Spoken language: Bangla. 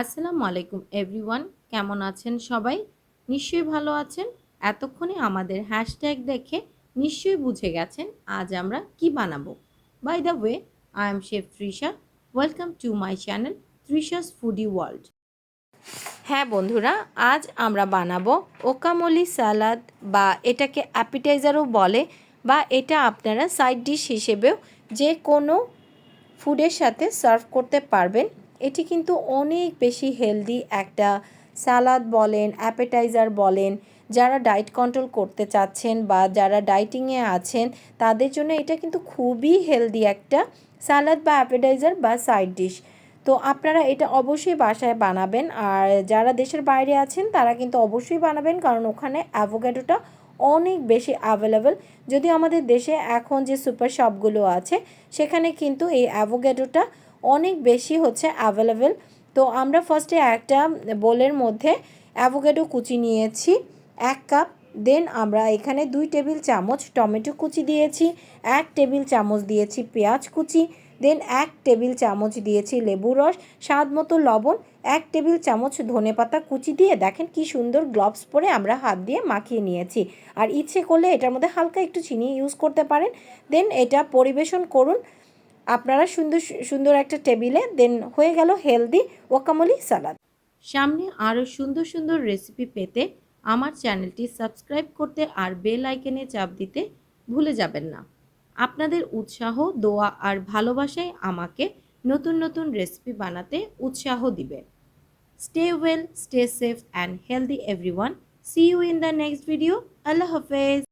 আসসালামু আলাইকুম এভরিওয়ান কেমন আছেন সবাই? নিশ্চয়ই ভালো আছেন। এতক্ষণে আমাদের হ্যাশট্যাগ দেখে নিশ্চয়ই বুঝে গেছেন আজ আমরা কি বানাবো। By the way I am chef Trisha welcome to my channel Trisha's foodie world হ্যাঁ বন্ধুরা, আজ আমরা বানাবো ওকামলি সালাদ বা এটাকে অ্যাপিটাইজারও বলে বা এটা আপনারা সাইড ডিশ হিসেবেও যে কোনো ফুডের সাথে সার্ভ করতে পারবেন। এটি কিন্তু অনেক বেশি হেলদি একটা সালাদ বলেন অ্যাপেটাইজার বলেন, যারা ডায়েট কন্ট্রোল করতে চাচ্ছেন বা যারা ডাইটিংয়ে আছেন, তাদের জন্য এটা কিন্তু খুবই হেলদি একটা সালাদ বা অ্যাপেটাইজার বা সাইড ডিশ তো আপনারা এটা অবশ্যই বাসায় বানাবেন আর যারা দেশের বাইরে আছেন, তারা কিন্তু অবশ্যই বানাবেন কারণ ওখানে অ্যাভোক্যাডোটা অনেক বেশি অ্যাভেলেবেল যদি আমাদের দেশে এখন যে সুপার শপগুলো আছে, সেখানে কিন্তু এই অ্যাভোক্যাডোটা অনেক বেশি হচ্ছে অ্যাভেলেবেল তো আমরা ফার্স্টে একটা বোলের মধ্যে অ্যাভোক্যাডো কুচি নিয়েছি, এক কাপ দেন আমরা এখানে দুই টেবিল চামচ টমেটো কুচি দিয়েছি, এক টেবিল চামচ দিয়েছি পেঁয়াজ কুচি দেন এক টেবিল চামচ দিয়েছি লেবু রস, স্বাদ মতো লবণ, এক টেবিল চামচ ধনে পাতা কুচি দিয়ে দেখেন কি সুন্দর গ্লাভস পরে আমরা হাত দিয়ে মাখিয়ে নিয়েছি। আর ইচ্ছে করলে এটার মধ্যে হালকা একটু চিনি ইউজ করতে পারেন। দেন এটা পরিবেশন করুন। আপনারা সুন্দর সুন্দর একটা টেবিলে দেন হয়ে গেল হেলদি ওয়াকামলি সালাদ সামনে আরও সুন্দর সুন্দর রেসিপি পেতে আমার চ্যানেলটি সাবস্ক্রাইব করতে আর বেল আইকনে চাপ দিতে ভুলে যাবেন না। আপনাদের উৎসাহ, দোয়া আর ভালোবাসায় আমাকে নতুন নতুন রেসিপি বানাতে উৎসাহ দিবে। Stay well stay safe and healthy everyone see you in the next video আল্লাহ হাফেজ।